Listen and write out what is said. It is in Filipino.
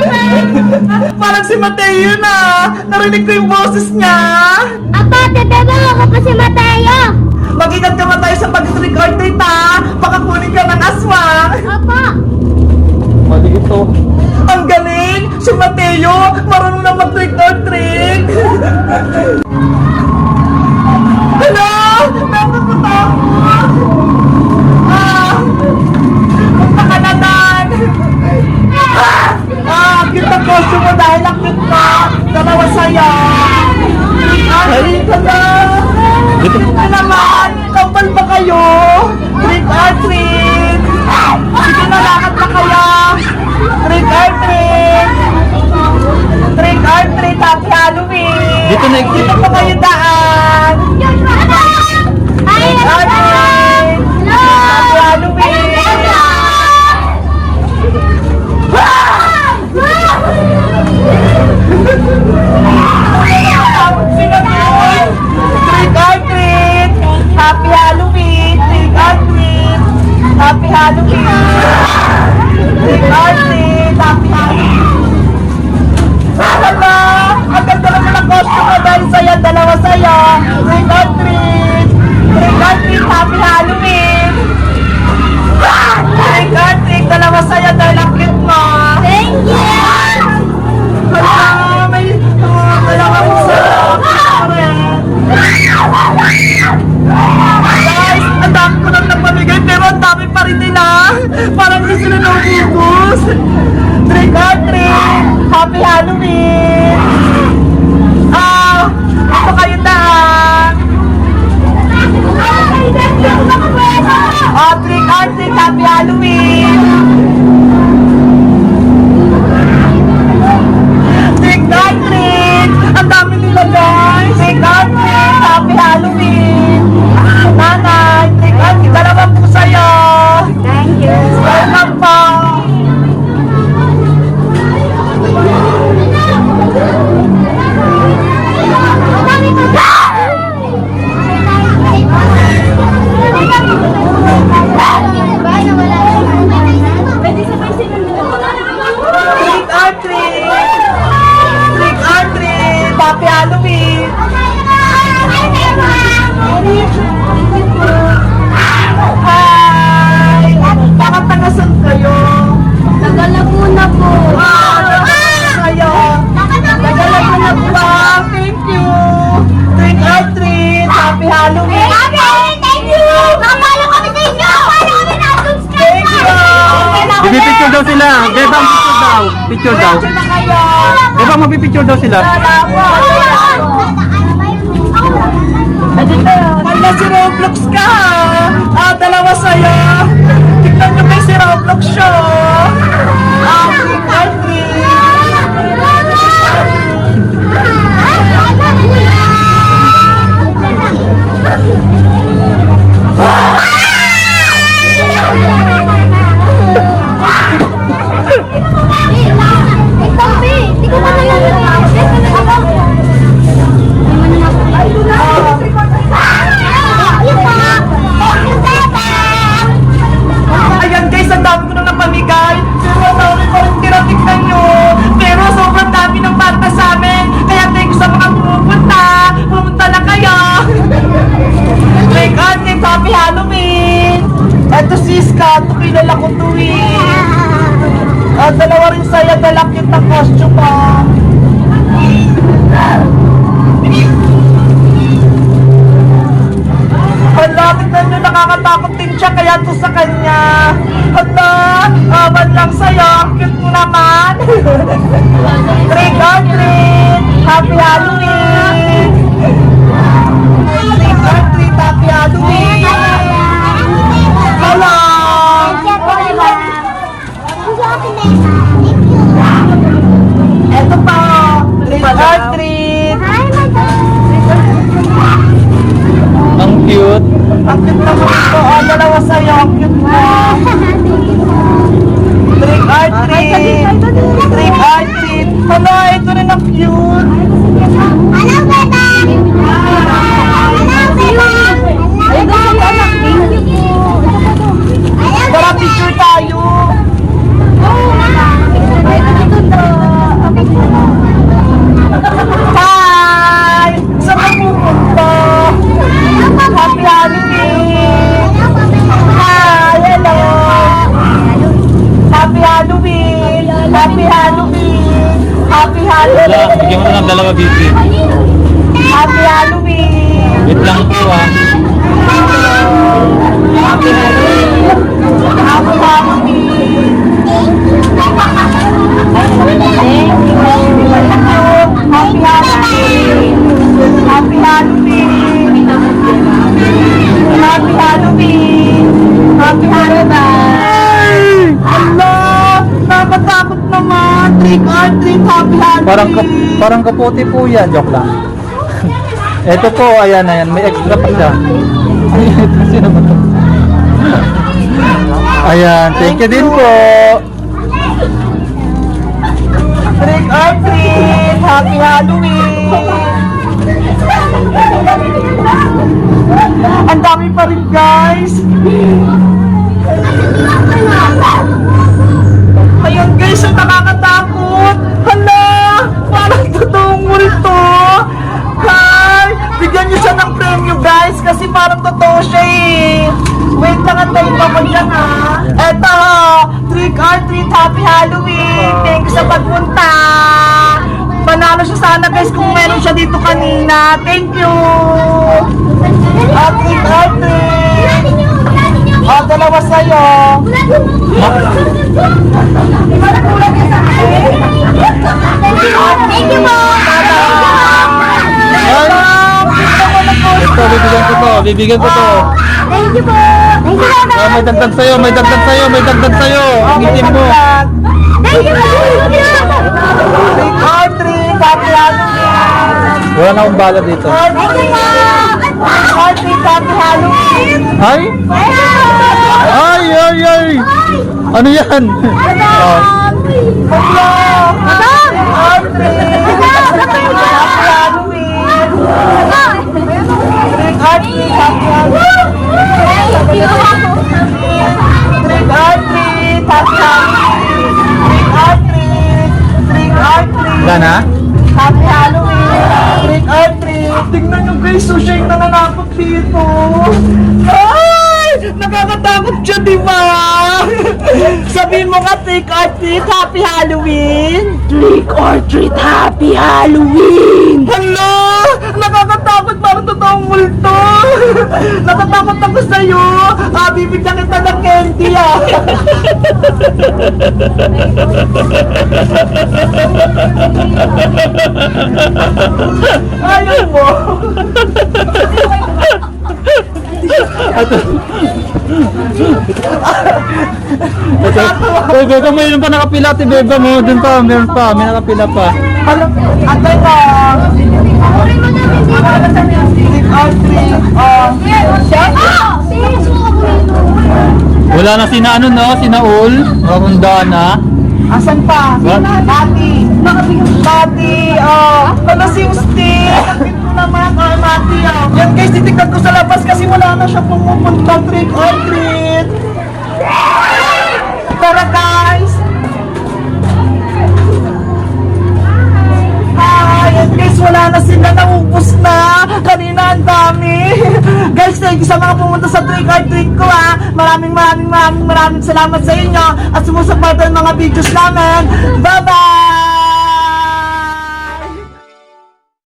Parang si Mateo na. Narinig ko yung boses niya. Ate Bebe, ako po si Mateo. Mag-ingat ka tayo sa pag-trick or treat ha. Baka kunin ka ng aswang. Opo. Mali ito. Ang galing! Si Mateo, marunong na mag-trick or Na! Ano naman? Kapal ba kayo? Trick or treat! Sige na, lakad na kaya! Trick or treat! Trick or treat, happy Halloween! Dito na, Dito pa kayo daan! Hi, Trick or Ate treat! Happy Halloween! Sino yun? Trick or treat! Happy Halloween! Trick or treat! Happy Halloween! Or treat! Happy Halloween! Hala! Ang ganda naman ang costume dahil sa'yo, dalawa sa'yo. Trick or treat! Trick or treat! Happy Halloween! Trick or treat! Dalawa sa'yo Happy Halloween! Ah! Ito kayo daan! Oh, trick or treat! Happy Halloween! You! Bibipicture daw sila. Picture daw. Picture daw. Picture na kayo! Bebang mabipicture daw sila. Wala si Roblox ka! Ah, dalawa sa'yo! Tignan nyo may si Roblox siya! Dala na costume mo. Hala, tignan nyo, nakakatakot din siya, kaya to sa kanya. Hala, awan lang sa'yo, cute naman. Trick or treat, happy Halloween. Trick or treat, happy Halloween. Ito rin ang cute. Hello, Beba! Hello, Beba! Hello, Beba! Tara, picture tayo. Happy Halloween! Happy Wala, Halloween! bigyan mo na ng dalawa, baby. Happy Halloween! Wait lang po ah. Happy Halloween! Happy Halloween! Happy Halloween! Happy Parang, kap- parang kaputi po yan. Joke lang. Ito po, ayan, ayan. May extra pa siya. Ayan, thank you din po. Trick or treat! Happy Halloween! Ang dami pa rin guys! Kasi parang totoo siya eh! Wait lang at tayo pa ha! Eto! Trick or treat! Happy Halloween! Thank you sa pagpunta! Panalo siya sana guys kung meron siya dito kanina! Thank you! Ah, trick or treat! Ah, dalawa sa'yo! Thank bibigyan ko to. Thank you po! Thank you po! Ah, may dagdag sa'yo, may dagdag sa'yo, may dagdag sa'yo. Ang itim mo. Thank you or treat! Happy Halloween! Wala na akong bala dito. Trick or treat! Happy Halloween! Ay! Ay, ay, ay! Ano yan? Oh, Hello! Trick or treat! Happy Halloween! Trick or treat! Happy Halloween! Trick or treat! Happy Halloween! Trick or treat! Trick or treat! wala na? Happy Halloween! Trick or treat! Tingnan nyo guys, so nananakot dito! Ay! Nakakatakot siya, di ba? Sabihin mo ka, trick or treat, happy Halloween! Trick or treat, happy Halloween! Hala! Nakakatakot, parang totoong multo! Natatakot ako sa'yo! Ah, bibigyan kita ng candy, ah! Ayaw mo! Ito. Uy, Beba, mayroon pa nakapila. Ti Beba mo. Dun pa, meron pa. May nakapila pa. Ano? Atay oh! Wala na sina ano no? Sina Ul. Marunda na. Asan pa? What? Mati! Mati! Oh! Ano si Usti? Kapit mo naman, oh, Mati, oh! Yan guys, titignan ko sa labas kasi wala na siya pumupunta trick or treat! Tara guys! Hi! Yan guys, wala na sila, naubos na! Kanina ang dami! guys, thank you sa mga pumunta sa trick or treat ko ha! Maraming maraming maraming maraming salamat sa inyo at sumusuporta ng mga videos namin! Bye-bye!